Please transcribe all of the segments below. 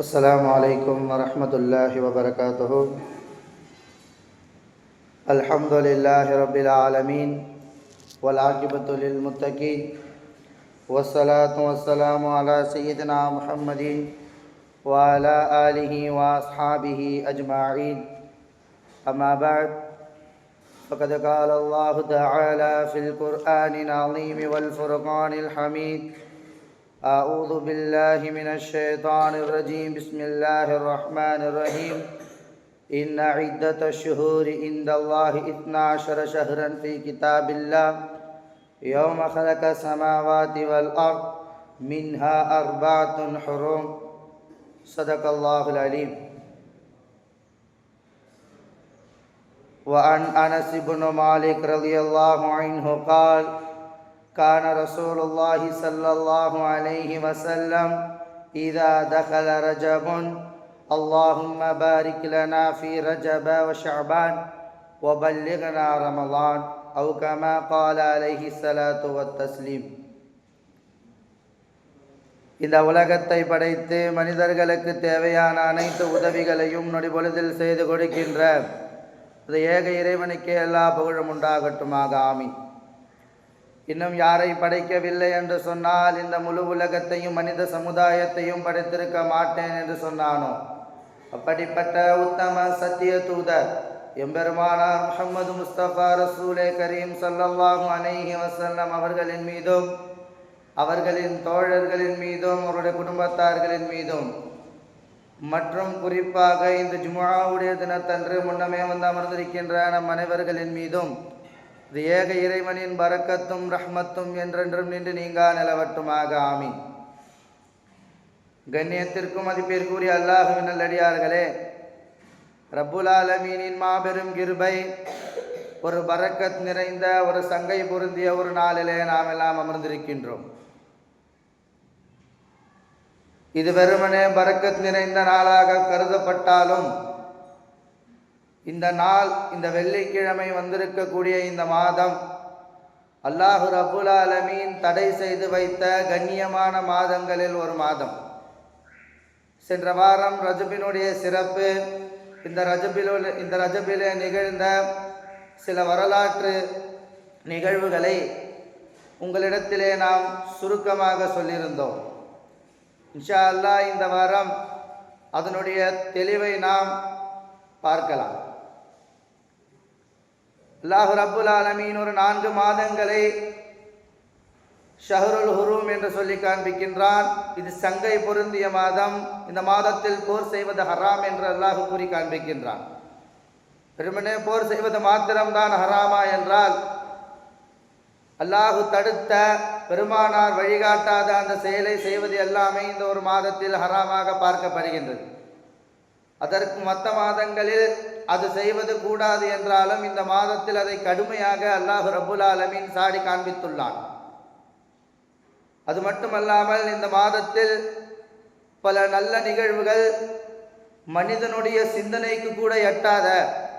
السلام علیکم ورحمۃ اللہ وبرکاتہ۔ الحمد للہ رب العالمین ولاقبۃ للمتقین۔ والصلاة والسلام علیہ سیدنا محمد وعلى آلہ واصحابہ اجمعین۔ اما بعد، فقد قال اللہ تعالی فی القرآن العظیم والفرقان الحمید۔ أعوذ بالله من الشيطان الرجيم. بسم الله الرحمن الرحيم. إن عدة الشهور عند الله إثنا عشر شهرا في كتاب الله. يوم خلق السماوات والأرض منها أربعة حرم صدق الله العليم. وعن أنس بن مالك رضي الله عنه قال كان رسول الله صلى الله عليه وسلم إذا دخل رجب اللهم بارك لنا في رجب وشعبان وبلغنا رمضان أو كما قال عليه الصلاة والتسليم இந்த உலகத்தை படைத்து மனிதர்களுக்கு தேவையான அனைத்து உதவிகளையும் நொடிபொழுதில் செய்து கொடுக்கின்ற இந்த ஏக இறைவனுக்கே எல்லா புகழும் உண்டாகட்டுமாக ஆமீன் இன்னும் யாரை படைக்கவில்லை என்று சொன்னால் இந்த முழு உலகத்தையும் மனித சமுதாயத்தையும் படைத்திருக்க மாட்டேன் என்று சொன்னானோ? அப்படிப்பட்ட உத்தம சத்திய தூதர் எம்பெருமானார் முகமது முஸ்தபா ரசூலே கரீம் சல்லல்லாஹு அனைஹி வசல்லம் அவர்களின் மீதும் அவர்களின் தோழர்களின் மீதும் அவருடைய குடும்பத்தார்களின் மீதும். மற்றும் குறிப்பாக இந்த ஜுமாவுடைய தினத்தன்று முன்னமே வந்து அமர்ந்திருக்கின்ற நம் அனைவர்களின் மீதும் இது ஏக இறைவனின் பறக்கத்தும் ரஹ்மத்தும் என்றென்றும் நின்று நீங்கா நிலவட்டுமாக. ஆமி கண்ணியத்திற்கும் மதிப்பிற்குரிய அல்லாஹுவின் நல்லடியார்களே ரப்புல் ஆலமீனின் மாபெரும் கிருபை ஒரு பறக்கத் நிறைந்த ஒரு சங்கை பொருந்திய ஒரு நாளிலே நாம் எல்லாம் அமர்ந்திருக்கின்றோம். இது வெறுமனே பறக்கத் நிறைந்த நாளாக கருதப்பட்டாலும் இந்த நாள் இந்த வெள்ளிக்கிழமை வந்திருக்கக்கூடிய இந்த மாதம் அல்லாஹு ரபுல் ஆலமீன் தடை செய்து வைத்த கண்ணியமான மாதங்களில் ஒரு மாதம். சென்ற வாரம் ரஜபினுடைய சிறப்பு இந்த ரஜபிலோ இந்த ரஜபிலே நிகழ்ந்த சில வரலாற்று நிகழ்வுகளை உங்களிடத்திலே நாம் சுருக்கமாக சொல்லியிருந்தோம். இன்ஷா அல்லாஹ் இந்த வாரம் அதனுடைய தெளிவை நாம் பார்க்கலாம். அல்லாஹு ரப்புல் ஆலமீன் ஒரு நான்கு மாதங்களை ஷஹருல் ஹுரூம் என்று சொல்லி காண்பிக்கின்றான். இது சங்கை பொருந்திய மாதம். இந்த மாதத்தில் போர் செய்வது ஹராம் என்று அல்லாஹு கூறி காண்பிக்கின்றான். பெருமனே போர் செய்வது மாத்திரம்தான் ஹராமா என்றால் அல்லாஹு தடுத்த பெருமானார் வழிகாட்டாத அந்த செயலை செய்வது எல்லாமே இந்த ஒரு மாதத்தில் ஹராமாக பார்க்கப்படுகின்றது. அதற்கு மற்ற மாதங்களில் அது செய்வது கூடாது என்றாலும் இந்த மாதத்தில் அதை கடுமையாக அல்லாஹ் ரபுல் ஆலமின் சாடி காண்பித்துள்ளான். அது மட்டுமல்லாமல் இந்த மாதத்தில் பல நல்ல நிகழ்வுகள் மனிதனுடைய சிந்தனைக்கு கூட எட்டாத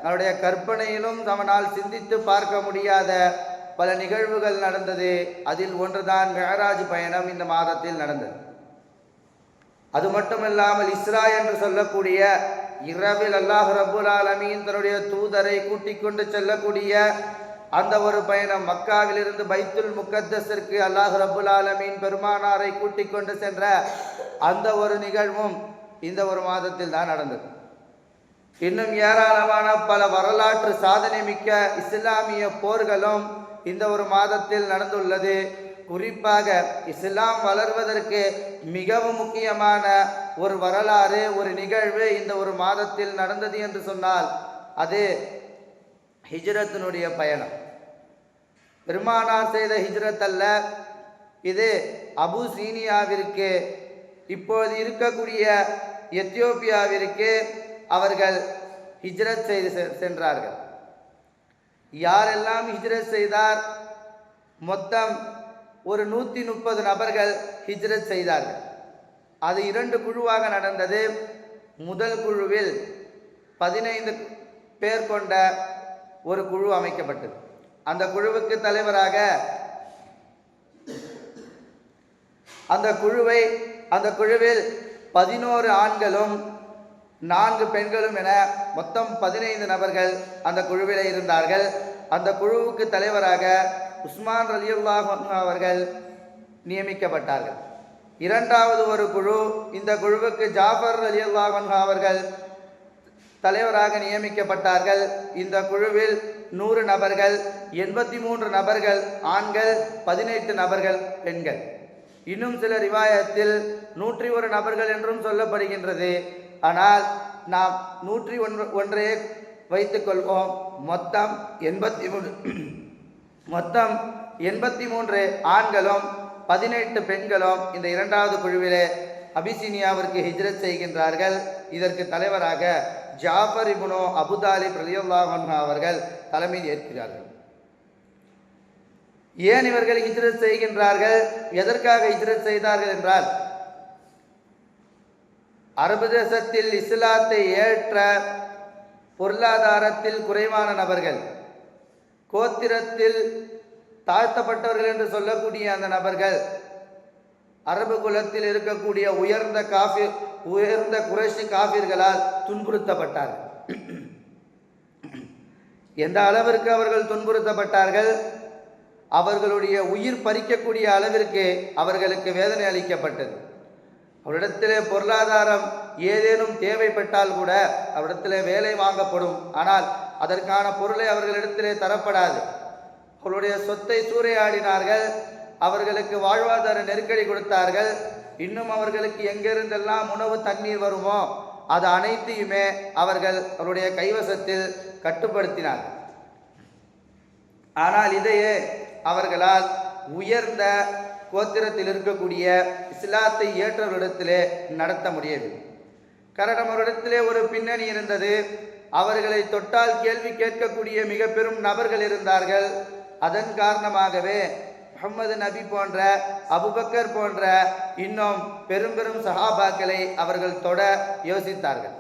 அவனுடைய கற்பனையிலும் அவனால் சிந்தித்து பார்க்க முடியாத பல நிகழ்வுகள் நடந்தது. அதில் ஒன்றுதான் மெஹராஜ் பயணம் இந்த மாதத்தில் நடந்தது. அது மட்டுமல்லாமல் இஸ்ரா என்று சொல்லக்கூடிய இரவில் அல்லாஹ் ரபுல் ஆலமீன் தன்னுடைய தூதரை கூட்டிக் கொண்டு செல்லக்கூடிய அந்த ஒரு பயணம் மக்காவிலிருந்து பைத்துல் முக்கத்தஸிற்கு அல்லாஹ் ரபுல் ஆலமீன் பெருமானாரை கூட்டிக் கொண்டு சென்ற அந்த ஒரு நிகழ்வும் இந்த ஒரு மாதத்தில் தான் நடந்தது. இன்னும் ஏராளமான பல வரலாற்று சாதனை மிக்க இஸ்லாமிய போர்களும் இந்த ஒரு மாதத்தில் நடந்துள்ளது. குறிப்பாக இஸ்லாம் வளர்வதற்கு மிகவும் முக்கியமான ஒரு வரலாறு ஒரு நிகழ்வு இந்த ஒரு மாதத்தில் நடந்தது என்று சொன்னால் அது ஹிஜ்ரத்தினுடைய பயணம். பெருமானார் செய்த ஹிஜ்ரத் அல்ல இது அபு சீனியாவிற்கு இப்போது இருக்கக்கூடிய எத்தியோப்பியாவிற்கு அவர்கள் ஹிஜ்ரத் செய்து சென்றார்கள். யாரெல்லாம் ஹிஜ்ரத் செய்தார்? மொத்தம் ஒரு நூற்றி முப்பது நபர்கள் ஹிஜ்ரத் செய்தார்கள். அது இரண்டு குழுவாக நடந்தது. முதல் குழுவில் பதினைந்து பேர் கொண்ட ஒரு குழு அமைக்கப்பட்டது. அந்த குழுவுக்கு தலைவராக அந்த குழுவை அந்த குழுவில் பதினோரு ஆண்களும் நான்கு பெண்களும் என மொத்தம் பதினைந்து நபர்கள் அந்த குழுவில் இருந்தார்கள். அந்த குழுவுக்கு தலைவராக உஸ்மான் ரலியுல்லாஹ் அவர்கள் நியமிக்கப்பட்டார்கள். இரண்டாவது ஒரு குழு இந்த குழுவுக்கு ஜாஃபர் ரலியுல்லாஹ் அவர்கள் தலைவராக நியமிக்கப்பட்டார்கள். இந்த குழுவில் நூறு நபர்கள் எண்பத்தி மூன்று நபர்கள் ஆண்கள் பதினெட்டு நபர்கள் பெண்கள். இன்னும் சில ரிவாயத்தில் நூற்றி ஒரு நபர்கள் என்றும் சொல்லப்படுகின்றது. ஆனால் நாம் நூற்றி ஒன்று ஒன்றையே வைத்துக்கொள்வோம் மொத்தம் எண்பத்தி மூணு மொத்தம் எண்பத்தி மூன்று ஆண்களும் பதினெட்டு பெண்களும் இந்த இரண்டாவது குழுவிலே அபிசீனியாவிற்கு ஹிஜ்ரத் செய்கின்றார்கள். இதற்கு தலைவராக ஜாஃபர் இபுனோ அபுதாலி பிரதியுல்லாஹன்ஹா அவர்கள் தலைமையில் ஏற்கிறார்கள். ஏன் இவர்கள் ஹிஜ்ரத் செய்கின்றார்கள்? எதற்காக ஹிஜ்ரத் செய்தார்கள் என்றால் அரபு தேசத்தில் இஸ்லாத்தை ஏற்ற பொருளாதாரத்தில் குறைவான நபர்கள் கோத்திரத்தில் தாழ்த்தப்பட்டவர்கள் என்று சொல்லக்கூடிய அந்த நபர்கள் அரபு குலத்தில் இருக்கக்கூடிய உயர்ந்த காஃபி உயர்ந்த குறைஷி காஃபிர்களால் துன்புறுத்தப்பட்டார்கள். எந்த அளவிற்கு அவர்கள் துன்புறுத்தப்பட்டார்கள்? அவர்களுடைய உயிர் பறிக்கக்கூடிய அளவிற்கு அவர்களுக்கு வேதனை அளிக்கப்பட்டது. அவரிடத்திலே பொருளாதாரம் ஏதேனும் தேவைப்பட்டால் கூட அவரிடத்திலே வேலை வாங்கப்படும். ஆனால் அதற்கான பொருளை அவர்களிடத்திலே தரப்படாது. அவர்களுடைய சொத்தை சூறையாடினார்கள். அவர்களுக்கு வாழ்வாதார நெருக்கடி கொடுத்தார்கள். இன்னும் அவர்களுக்கு எங்கிருந்தெல்லாம் உணவு தண்ணீர் வருமோ அது அனைத்தையுமே அவர்கள் அவருடைய கைவசத்தில் கட்டுப்படுத்தினார் ஆனால் இதையே அவர்களால் உயர்ந்த கோத்திரத்தில் இருக்கக்கூடிய இஸ்லாத்தை ஏற்றவரிடத்திலே நடத்த முடியவில்லை. காரணம் அவரிடத்திலே ஒரு பின்னணி இருந்தது. அவர்களை தொட்டால் கேள்வி கேட்கக்கூடிய மிக பெரும் நபர்கள் இருந்தார்கள். அதன் காரணமாகவே முகமது நபி போன்ற அபுபக்கர் போன்ற இன்னும் பெரும் பெரும் சஹாபாக்களை அவர்கள் தொட யோசித்தார்கள்.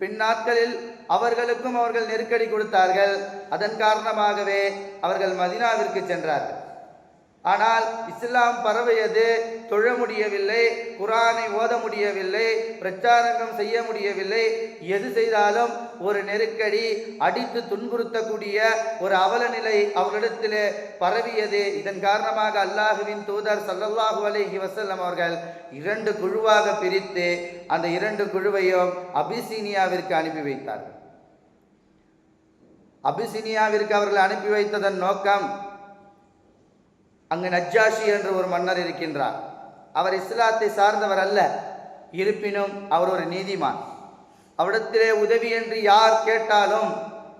பின்னாட்களில் அவர்களுக்கும் அவர்கள் நெருக்கடி கொடுத்தார்கள். அதன் காரணமாகவே அவர்கள் மதினாவிற்கு சென்றார்கள். ஆனால் இஸ்லாம் பரவியது தொழ முடியவில்லை குரானை ஓத முடியவில்லை பிரச்சாரங்கம் செய்ய முடியவில்லை. எது செய்தாலும் ஒரு நெருக்கடி அடித்து துன்புறுத்தக்கூடிய ஒரு அவல நிலை அவர்களிடத்திலே பரவியது. இதன் காரணமாக அல்லாஹுவின் தூதர் சல்லல்லாஹு அலஹி வசல்லம் அவர்கள் இரண்டு குழுவாக பிரித்து அந்த இரண்டு குழுவையும் அபிசீனியாவிற்கு அனுப்பி வைத்தார்கள். அபிசீனியாவிற்கு அவர்கள் அனுப்பி வைத்ததன் நோக்கம் அங்கு நஜ்ஜாஷி என்று ஒரு மன்னர் இருக்கின்றார். அவர் இஸ்லாத்தை சார்ந்தவர் அல்ல. இருப்பினும் அவர் ஒரு நீதிமான். அவரிடத்திலே உதவி என்று யார் கேட்டாலும்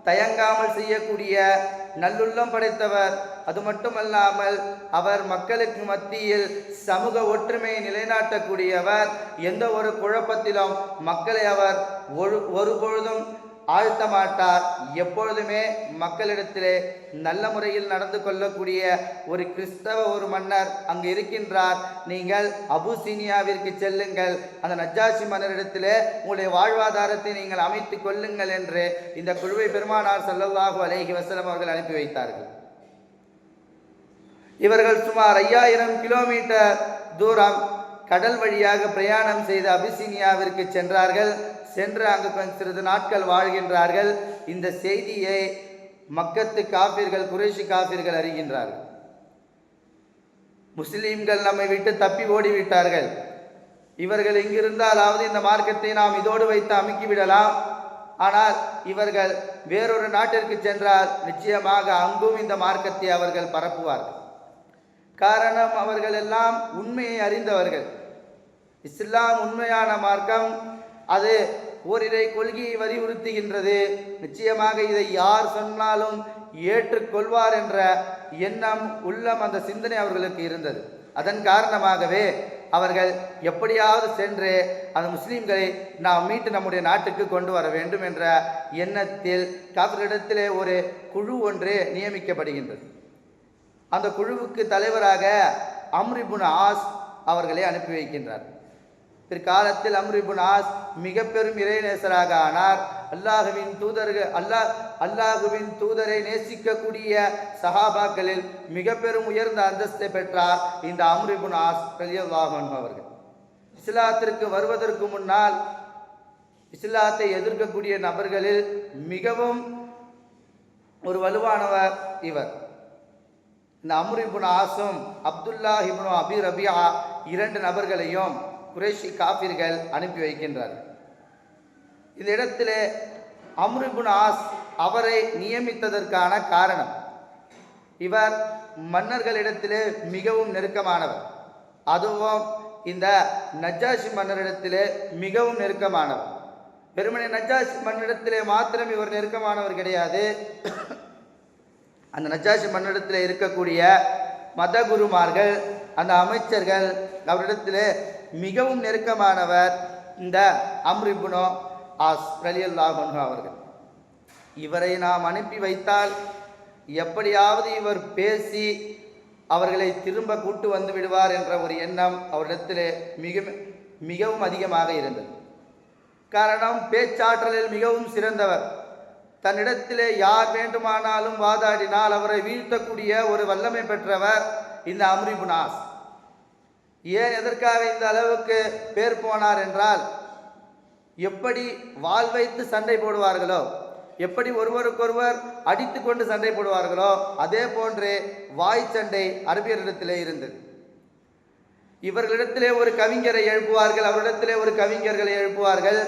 தயங்காமல் செய்யக்கூடிய நல்லுள்ளம் படைத்தவர். அது மட்டுமல்லாமல் அவர் மக்களுக்கு மத்தியில் சமூக ஒற்றுமையை நிலைநாட்டக்கூடியவர். எந்த ஒரு குழப்பத்திலும் மக்களை அவர் ஒரு ஒருபொழுதும் ஆழ்த்த மாட்டார் எப்பொழுதுமே மக்களிடத்திலே நல்ல முறையில் நடந்து கொள்ளக்கூடிய ஒரு கிறிஸ்தவ ஒரு மன்னர் அங்கு இருக்கின்றார். நீங்கள் அபுசீனியாவிற்கு செல்லுங்கள். அந்த நஜாசி மன்னரிடத்திலே உங்களுடைய வாழ்வாதாரத்தை நீங்கள் அமைத்து கொள்ளுங்கள் என்று இந்த குழுவை பெருமானார் ஸல்லல்லாஹு அலைஹி வசலம் அவர்கள் அனுப்பி வைத்தார்கள். இவர்கள் சுமார் ஐயாயிரம் கிலோமீட்டர் தூரம் கடல் வழியாக பிரயாணம் செய்து அபிசீனியாவிற்கு சென்றார்கள். சென்று அங்கு சிறிது நாட்கள் வாழ்கின்றார்கள். இந்த செய்தியை மக்கத்து காப்பீர்கள் குறைஷி காப்பீர்கள் அறிகின்றார்கள். முஸ்லீம்கள் நம்மை விட்டு தப்பி ஓடிவிட்டார்கள். இவர்கள் இங்கிருந்தாலாவது இந்த மார்க்கத்தை நாம் இதோடு வைத்து அமுக்கிவிடலாம். ஆனால் இவர்கள் வேறொரு நாட்டிற்கு சென்றால் நிச்சயமாக அங்கும் இந்த மார்க்கத்தை அவர்கள் பரப்புவார்கள். காரணம் அவர்கள் எல்லாம் உண்மையை அறிந்தவர்கள். இஸ்லாம் உண்மையான மார்க்கம் அது ஓரிரை கொள்கையை வலியுறுத்துகின்றது. நிச்சயமாக இதை யார் சொன்னாலும் ஏற்றுக்கொள்வார் என்ற எண்ணம் உள்ளம் அந்த சிந்தனை அவர்களுக்கு இருந்தது. அதன் காரணமாகவே அவர்கள் எப்படியாவது சென்று அந்த முஸ்லீம்களை நாம் மீட்டு நம்முடைய நாட்டுக்கு கொண்டு வர வேண்டும் என்ற எண்ணத்தில் காப்பிரிடத்திலே ஒரு குழு ஒன்று நியமிக்கப்படுகின்றது. அந்த குழுவுக்கு தலைவராக அம்ரிபுன் ஆஸ் அவர்களை அனுப்பி வைக்கின்றார். பிற்காலத்தில் அம்ரிபுன் ஆஸ் மிக பெரும் இறைநேசராக ஆனார். அல்லாஹுவின் தூதர்கள் அல்லாஹ் அல்லாஹுவின் தூதரை நேசிக்கக்கூடிய சஹாபாக்களில் மிக பெரும் உயர்ந்த அந்தஸ்தை பெற்றார் இந்த அம்ரிபுன் ஆஸ் ரலியல்லாஹு அவர்கள். இஸ்லாத்திற்கு வருவதற்கு முன்னால் இஸ்லாத்தை எதிர்க்கக்கூடிய நபர்களில் மிகவும் ஒரு வலுவானவர் இவர். இந்த அம்ரிபுன் ஆசும் அப்துல்லா இப்னு அபி ரபியா இரண்டு நபர்களையும் குரேஷி காபிர்கள் அனுப்பி வைக்கின்றார்கள் இந்த இடத்திலே அம்ருபுன் ஆஸ் அவரை நியமித்ததற்கான காரணம் இவர் மன்னர்களிடத்திலே மிகவும் நெருக்கமானவர். அதுவும் இந்த நஜாஷி மன்னரிடத்திலே மிகவும் நெருக்கமானவர். பெருமனை நஜாஷி மன்னரிடத்திலே மாத்திரம் இவர் நெருக்கமானவர் கிடையாது. அந்த நஜாஷி மன்னரிடத்தில் இருக்கக்கூடிய மத குருமார்கள் அந்த அமைச்சர்கள் அவரிடத்திலே மிகவும் நெருக்கமானவர் இந்த அம்ரிபுனோ ஆஸ் ரலியல்லாஹு அவர்கள். இவரை நாம் அனுப்பி வைத்தால் எப்படியாவது இவர் பேசி அவர்களை திரும்ப கூட்டு வந்து விடுவார் என்ற ஒரு எண்ணம் அவரிடத்திலே மிக மிகவும் அதிகமாக இருந்தது. காரணம் பேச்சாற்றலில் மிகவும் சிறந்தவர். தன்னிடத்திலே யார் வேண்டுமானாலும் வாதாடினால் அவரை வீழ்த்தக்கூடிய ஒரு வல்லமை பெற்றவர் இந்த அம்ரிபுனாஸ் ஏன் எதற்காக இந்த அளவுக்கு பேர் போனார் என்றால் எப்படி வால் வைத்து சண்டை போடுவார்களோ எப்படி ஒருவருக்கொருவர் அடித்து கொண்டு சண்டை போடுவார்களோ அதே போன்று வாய் சண்டை அரபியரிடத்திலே இருந்தது. இவர்களிடத்திலே ஒரு கவிஞரை எழுப்புவார்கள் அவரிடத்திலே ஒரு கவிஞர்களை எழுப்புவார்கள்.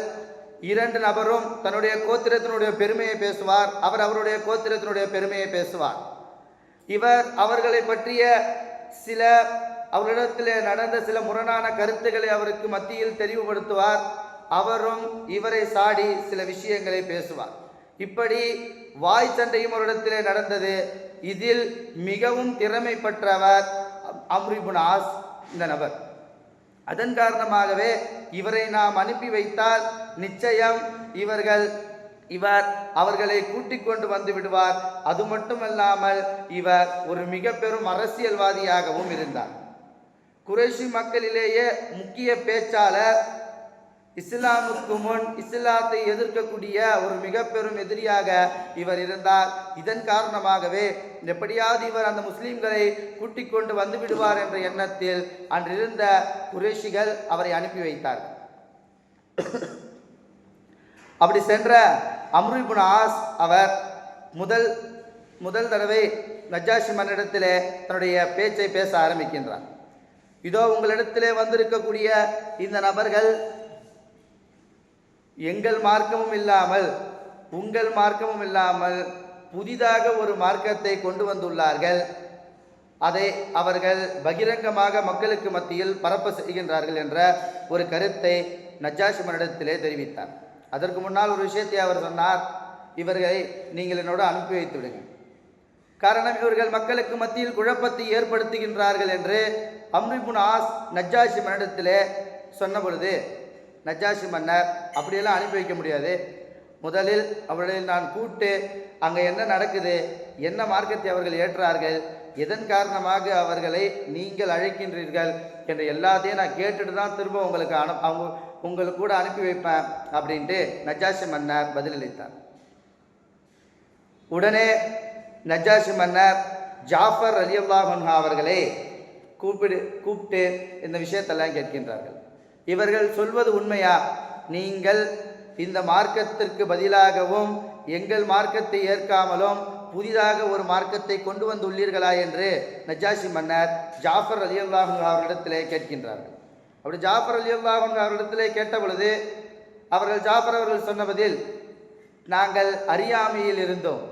இரண்டு நபரும் தன்னுடைய கோத்திரத்தினுடைய பெருமையை பேசுவார் அவர் அவருடைய கோத்திரத்தினுடைய பெருமையை பேசுவார். இவர் அவர்களை பற்றிய சில அவரிடத்திலே நடந்த சில முரணான கருத்துக்களை அவருக்கு மத்தியில் தெளிவுபடுத்துவார் அவரும் இவரை சாடி சில விஷயங்களை பேசுவார். இப்படி வாய் சண்டையும் ஒரு இடத்திலே நடந்தது. இதில் மிகவும் திறமை பெற்றவர் அம்ரிபுன் ஆஸ் இந்த நபர். அதன் காரணமாகவே இவரை நாம் அனுப்பி வைத்தால் நிச்சயம் இவர்கள் இவர் அவர்களை கூட்டிக் கொண்டு வந்து விடுவார். அது மட்டுமல்லாமல் இவர் ஒரு மிக பெரும் அரசியல்வாதியாகவும் இருந்தார். குறைஷி மக்களிலேயே முக்கிய பேச்சாளர். இஸ்லாமுக்கு முன் இஸ்லாத்தை எதிர்க்கக்கூடிய ஒரு மிக பெரும் எதிரியாக இவர் இருந்தார். இதன் காரணமாகவே எப்படியாவது இவர் அந்த முஸ்லீம்களை கூட்டிக் கொண்டு வந்து விடுவார் என்ற எண்ணத்தில் அன்றிருந்த குறைஷிகள் அவரை அனுப்பி வைத்தார் அப்படி சென்ற அம்ருபுன் ஆஸ் அவர் முதல் முதல் தடவை நஜாஷி மன்னிடத்திலே தன்னுடைய பேச்சை பேச ஆரம்பிக்கின்றார். இதோ உங்களிடத்திலே வந்திருக்கக்கூடிய இந்த நபர்கள் எங்கள் மார்க்கமும் இல்லாமல் உங்கள் மார்க்கமும் இல்லாமல் புதிதாக ஒரு மார்க்கத்தை கொண்டு வந்துள்ளார்கள். அதை அவர்கள் பகிரங்கமாக மக்களுக்கு மத்தியில் பரப்ப செய்கின்றார்கள் என்ற ஒரு கருத்தை நஜாஷிமனிடத்திலே தெரிவித்தார். அதற்கு முன்னால் ஒரு விஷயத்தை அவர் சொன்னார். இவர்களை நீங்கள் என்னோடு அனுப்பி வைத்து விடுங்கள் காரணம் இவர்கள் மக்களுக்கு மத்தியில் குழப்பத்தை ஏற்படுத்துகின்றார்கள் என்று அம்ரிபுன் ஆஸ் நஜ்ஜாஷி மன்னிடத்திலே சொன்ன பொழுது நஜ்ஜாஷி மன்னர் அப்படியெல்லாம் அனுப்பி வைக்க முடியாது. முதலில் அவர்களை நான் கூட்டு அங்கே என்ன நடக்குது என்ன மார்க்கத்தை அவர்கள் ஏற்றார்கள் எதன் காரணமாக அவர்களை நீங்கள் அழைக்கின்றீர்கள் என்ற எல்லாத்தையும் நான் கேட்டுட்டு தான் திரும்ப உங்களுக்கு அனு அவங்க உங்களுக்கு கூட அனுப்பி வைப்பேன் அப்படின்ட்டு நஜாஷி மன்னர் பதிலளித்தார். உடனே நஜ்ஜாஷி மன்னர் ஜாஃபர் அலி அல்லாஹன்ஹா அவர்களை கூப்பிடு கூப்பிட்டு இந்த விஷயத்தெல்லாம் கேட்கின்றார்கள். இவர்கள் சொல்வது உண்மையா? நீங்கள் இந்த மார்க்கத்திற்கு பதிலாகவும் எங்கள் மார்க்கத்தை ஏற்காமலும் புதிதாக ஒரு மார்க்கத்தை கொண்டு வந்துள்ளீர்களா என்று நஜாஷி மன்னர் ஜாஃபர் அலி அல்லாஹன் அவர்களிடத்திலே கேட்கின்றார்கள். அப்படி ஜாஃபர் அலி அல்லாஹன் அவர்களிடத்திலே கேட்ட பொழுது அவர்கள் ஜாஃபர் அவர்கள் சொன்ன பதில் நாங்கள் அறியாமையில் இருந்தோம்.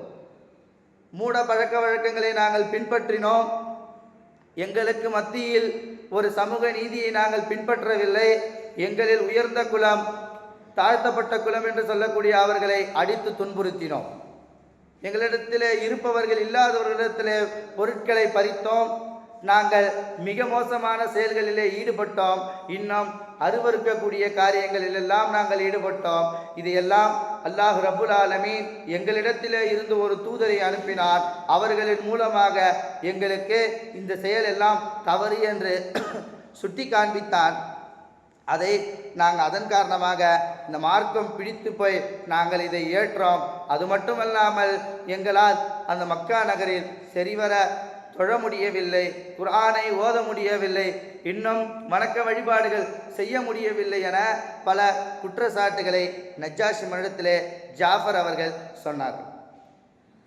மூட பழக்க வழக்கங்களை நாங்கள் பின்பற்றினோம். எங்களுக்கு மத்தியில் ஒரு சமூக நீதியை நாங்கள் பின்பற்றவில்லை. எங்களில் உயர்ந்த குலம் தாழ்த்தப்பட்ட குலம் என்று சொல்லக்கூடிய அவர்களை அடித்து துன்புறுத்தினோம். எங்களிடத்திலே இருப்பவர்கள் இல்லாதவர்களிடத்திலே பொருட்களை பறித்தோம். நாங்கள் மிக மோசமான செயல்களிலே ஈடுபட்டோம். இன்னும் அருவருக்கக்கூடிய காரியங்களிலெல்லாம் நாங்கள் ஈடுபட்டோம். இதையெல்லாம் அல்லாஹ் ரபுல் ஆலமீன் எங்களிடத்திலே இருந்து ஒரு தூதரை அனுப்பினார். அவர்களின் மூலமாக எங்களுக்கு இந்த செயல் எல்லாம் தவறு என்று சுட்டி காண்பித்தான் அதை நாங்கள் அதன் காரணமாக இந்த மார்க்கம் பிடித்து போய் நாங்கள் இதை ஏற்றோம். அது மட்டுமல்லாமல் எங்களால் அந்த மக்கா நகரில் சரிவர தொழ முடியவில்லை. குரானை ஓத முடியவில்லை. இன்னும் வணக்க வழிபாடுகள் செய்ய முடியவில்லை என பல குற்றச்சாட்டுகளை நஜ்ஜாஷி மன்னத்திலே ஜாஃபர் அவர்கள் சொன்னார்கள்.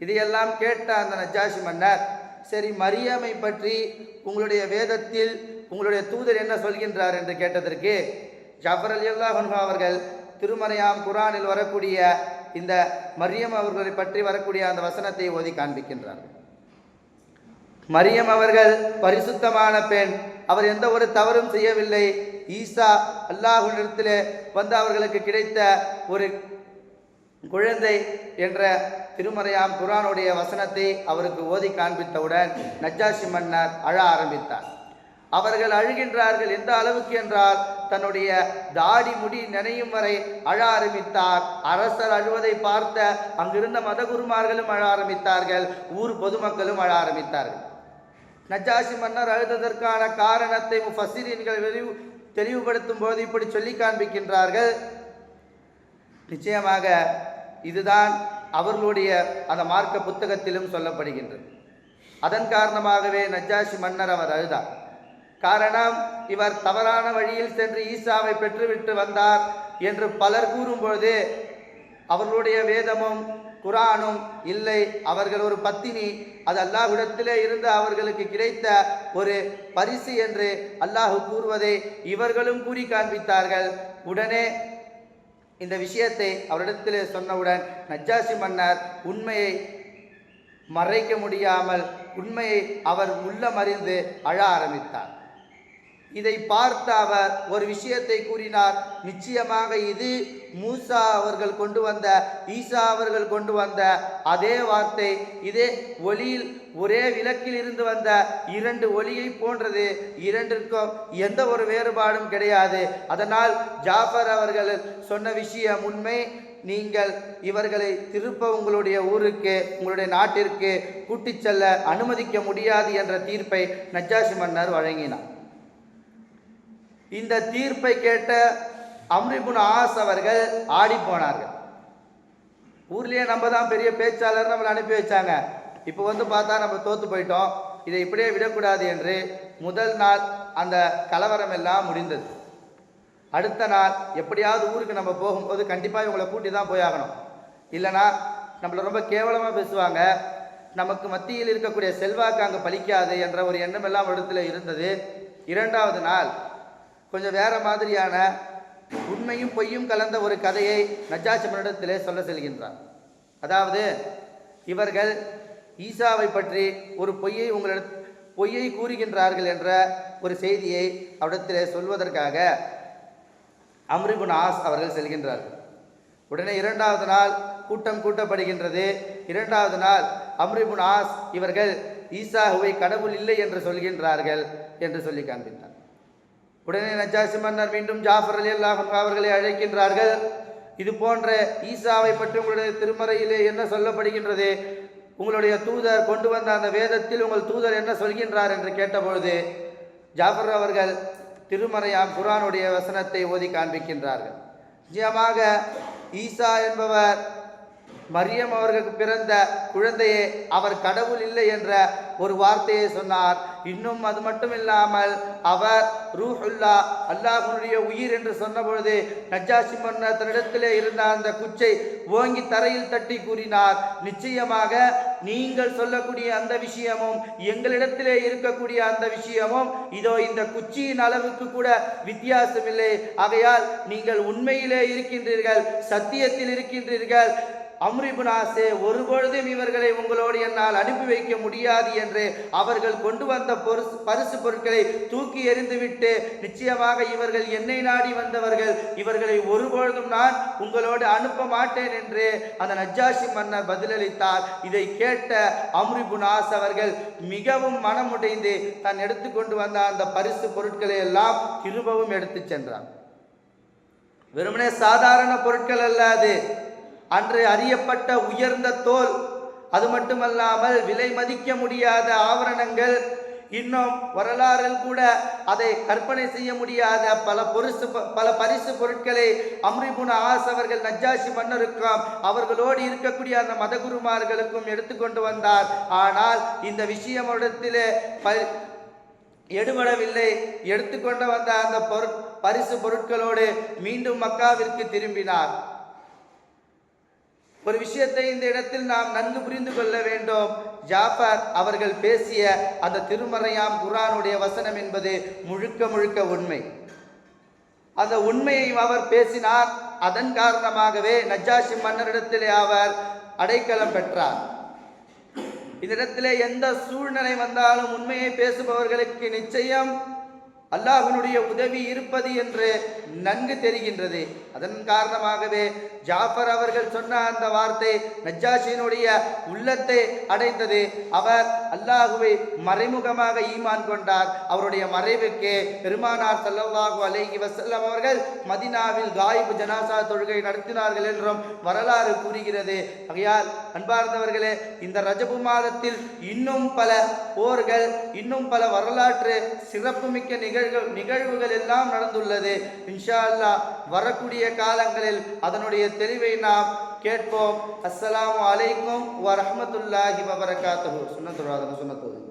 இதையெல்லாம் கேட்ட அந்த நஜ்ஜாஷி மன்னர் சரி மரியமை பற்றி உங்களுடைய வேதத்தில் உங்களுடைய தூதர் என்ன சொல்கின்றார்? என்று கேட்டதற்கு ஜாஃபர் அலி அல்லாஹ் அவர்கள் திருமறையாம் குரானில் வரக்கூடிய இந்த மரியம் அவர்களை பற்றி வரக்கூடிய அந்த வசனத்தை ஓதி காண்பிக்கின்றார்கள். மரியம் அவர்கள் பரிசுத்தமான பெண் அவர் எந்த ஒரு தவறும் செய்யவில்லை. ஈசா அல்லாஹுனிடத்திலே வந்து அவர்களுக்கு கிடைத்த ஒரு குழந்தை என்ற திருமறையாம் குரானுடைய வசனத்தை அவருக்கு ஓதி காண்பித்தவுடன் நஜாசி மன்னர் அழ ஆரம்பித்தார். அவர்கள் அழுகின்றார்கள் எந்த அளவுக்கு என்றால் தன்னுடைய தாடி முடி நினையும் வரை அழ ஆரம்பித்தார். அரசர் அழுவதை பார்த்த அங்கிருந்த மதகுருமார்களும் அழ ஆரம்பித்தார்கள் ஊர் பொதுமக்களும் அழ ஆரம்பித்தார்கள். நஜாஷி மன்னர் அழுததற்கான காரணத்தை முஃபசிரீன்கள் விரிவு தெளிவுபடுத்தும் போது இப்படி சொல்லி காண்பிக்கின்றார்கள். நிச்சயமாக இதுதான் அவர்களுடைய அந்த மார்க்க புத்தகத்திலும் சொல்லப்படுகின்றது. அதன் காரணமாகவே நஜாஷி மன்னர் அவர் அழுதார். காரணம் இவர் தவறான வழியில் சென்று ஈசாவை பெற்றுவிட்டு வந்தார் என்று பலர் கூறும்பொழுது அவர்களுடைய வேதமும் குரானும் இல்லை. அவர்கள் ஒரு பத்தினி. அது அல்லாஹ்விடத்திலே இருந்து அவர்களுக்கு கிடைத்த ஒரு பரிசு என்று அல்லாஹ் கூறுவதை இவர்களும் கூறி காண்பித்தார்கள். உடனே இந்த விஷயத்தை அவரிடத்திலே சொன்னவுடன் நஜ்ஜாசி மன்னர் உண்மையை மறைக்க முடியாமல் உண்மையை அவர் உள்ளமறிந்து அழ ஆரம்பித்தார். இதை பார்த்த அவர் ஒரு விஷயத்தை கூறினார். நிச்சயமாக இது மூசா அவர்கள் கொண்டு வந்த ஈசா அவர்கள் கொண்டு வந்த அதே வார்த்தை. இதே ஒளியில் ஒரே விளக்கில் இருந்து வந்த இரண்டு ஒளியை போன்றது. இரண்டிற்கும் எந்த ஒரு வேறுபாடும் கிடையாது. அதனால் ஜாஃபர் அவர்கள் சொன்ன விஷயம் உண்மை. நீங்கள் இவர்களை திருப்ப உங்களுடைய ஊருக்கு உங்களுடைய நாட்டிற்கு கூட்டிச் செல்ல அனுமதிக்க முடியாது என்ற தீர்ப்பை நஜாசி மன்னர் வழங்கினார். இந்த தீர்ப்பை கேட்ட அம்ரிபுன் ஆஸ் அவர்கள் ஆடி போனார்கள். ஊர்லேயே நம்ம தான் பெரிய பேச்சாளர் நம்மளை அனுப்பி வச்சாங்க. இப்போ வந்து பார்த்தா நம்ம தோத்து போயிட்டோம். இதை இப்படியே விடக்கூடாது என்று முதல் நாள் அந்த கலவரம் எல்லாம் முடிந்தது. அடுத்த நாள் எப்படியாவது ஊருக்கு நம்ம போகும்போது கண்டிப்பாக இவங்களை கூட்டி தான் போயாகணும் இல்லைனா நம்மளை ரொம்ப கேவலமாக பேசுவாங்க. நமக்கு மத்தியில் இருக்கக்கூடிய செல்வாக்கு அங்கே பலிக்காது என்ற ஒரு எண்ணம் எல்லாம் இடத்துல இருந்தது. இரண்டாவது நாள் கொஞ்சம் வேற மாதிரியான உண்மையும் பொய்யும் கலந்த ஒரு கதையை நஜாச்சமனிடத்திலே சொல்ல செல்கின்றார் அதாவது இவர்கள் ஈசாவை பற்றி ஒரு பொய்யை உங்களிட பொய்யை கூறுகின்றார்கள் என்ற ஒரு செய்தியை அவரிடத்திலே சொல்வதற்காக அம்ரிபுன் ஆஸ் அவர்கள் செல்கின்றார்கள். உடனே இரண்டாவது நாள் கூட்டம் கூட்டப்படுகின்றது. இரண்டாவது நாள் அம்ரிபுன் ஆஸ் இவர்கள் ஈசாஹுவை கடவுள் இல்லை என்று சொல்கின்றார்கள் என்று சொல்லி காண்பித்தார் உடனே நஜாசி மன்னர் மீண்டும் ஜாஃபர் அலி அல்லாஹ் அவர்களை அழைக்கின்றார்கள். இது போன்ற ஈசாவை பற்றி உங்களுடைய திருமறையிலே என்ன சொல்லப்படுகின்றது? உங்களுடைய தூதர் கொண்டு வந்த அந்த வேதத்தில் உங்கள் தூதர் என்ன சொல்கின்றார் என்று கேட்டபொழுது ஜாஃபர் அவர்கள் திருமறையாம் குரானுடைய வசனத்தை ஓதி காண்பிக்கின்றார்கள். நிச்சயமாக ஈசா என்பவர் மரியம் அவர்களுக்கு பிறந்த குழந்தையே அவர் கடவுள் இல்லை என்ற ஒரு வார்த்தையை சொன்னார். இன்னும் அது மட்டும் இல்லாமல் அவர் ரூஹுல்லா அல்லாஹனுடைய உயிர் என்று சொன்னபொழுது நஜாசி மன்னர் தன்னிடத்திலே இருந்த அந்த குச்சை ஓங்கி தரையில் தட்டி கூறினார். நிச்சயமாக நீங்கள் சொல்லக்கூடிய அந்த விஷயமும் எங்களிடத்திலே இருக்கக்கூடிய அந்த விஷயமும் இதோ இந்த குச்சியின் அளவுக்கு கூட வித்தியாசம் இல்லை ஆகையால் நீங்கள் உண்மையிலே இருக்கின்றீர்கள் சத்தியத்தில் இருக்கின்றீர்கள். அம்ரிபுனாசே ஒருபொழுதும் இவர்களை உங்களோடு என்னால் அனுப்பி வைக்க முடியாது என்று அவர்கள் கொண்டு வந்த பொருசு பரிசு பொருட்களை தூக்கி எறிந்துவிட்டு நிச்சயமாக இவர்கள் என்னை நாடி வந்தவர்கள் இவர்களை ஒருபொழுதும் நான் உங்களோடு அனுப்ப மாட்டேன் என்று அந்த நஜாஷி மன்னர் பதிலளித்தார். இதை கேட்ட அம்ரிபுனாஸ் அவர்கள் மிகவும் மனமுடைந்து தான் எடுத்துக்கொண்டு வந்த அந்த பரிசு பொருட்களை எல்லாம் திரும்பவும் எடுத்துச் சென்றார். வெறுமனே சாதாரண பொருட்கள் அல்ல அது. அன்று அறியப்பட்ட உயர்ந்த தோல். அது மட்டுமல்லாமல் விலை மதிக்க முடியாத ஆவரணங்கள். இன்னும் வரலாறில் கூட அதை கற்பனை செய்ய முடியாத பல பொருசு பல பரிசு பொருட்களை அம்ரிபுன ஆஸ் அவர்கள் நஜ்ஜாஷி மன்னருக்கும் அவர்களோடு இருக்கக்கூடிய அந்த மதகுருமார்களுக்கும் எடுத்துக்கொண்டு வந்தார். ஆனால் இந்த விஷயம் இடத்திலே ப எடுபடவில்லை. எடுத்துக்கொண்டு வந்த அந்த பொருட் பரிசு பொருட்களோடு மீண்டும் மக்காவிற்கு திரும்பினார். ஒரு விஷயத்தை இந்த இடத்தில் நாம் நன்கு புரிந்து கொள்ள வேண்டும். ஜாஃபர் அவர்கள் பேசிய அந்த திருமறையாம் குரானுடைய வசனம் என்பது முழுக்க முழுக்க உண்மை. அந்த உண்மையை அவர் பேசினார். அதன் காரணமாகவே நஜாஷி மன்னரிடத்திலே அவர் அடைக்கலம் பெற்றார். இந்த இடத்திலே எந்த சூழ்நிலை வந்தாலும் உண்மையை பேசுபவர்களுக்கு நிச்சயம் அல்லாஹினுடைய உதவி இருப்பது என்று நன்கு தெரிகின்றது. அதன் காரணமாகவே ஜாஃபர் அவர்கள் சொன்ன அந்த வார்த்தை நஜ்ஜாஷியினுடைய உள்ளத்தை அடைந்தது. அவர் அல்லாஹுவை மறைமுகமாக ஈமான் கொண்டார். அவருடைய மறைவுக்கு பெருமானார் செல்லவாகு அலைஹி வசல்லம் அவர்கள் மதினாவில் காயிபு ஜனாசா தொழுகை நடத்தினார்கள் என்றும் வரலாறு கூறுகிறது. ஆகையால் அன்பார்ந்தவர்களே இந்த ரஜபு மாதத்தில் இன்னும் பல போர்கள் இன்னும் பல வரலாற்று சிறப்புமிக்க நிகழ்வு நிகழ்வுகள் எல்லாம் நடந்துள்ளது. இன்ஷா அல்லாஹ் வரக்கூடிய காலங்களில் அதனுடைய தெளிவை நாம் கேட்போம். அஸ்ஸலாமு அலைக்கும் வரஹ்மத்துல்லாஹி வபரகாத்துஹு சுன்னத்துல்லாஹி சுன்னத்துல்லாஹி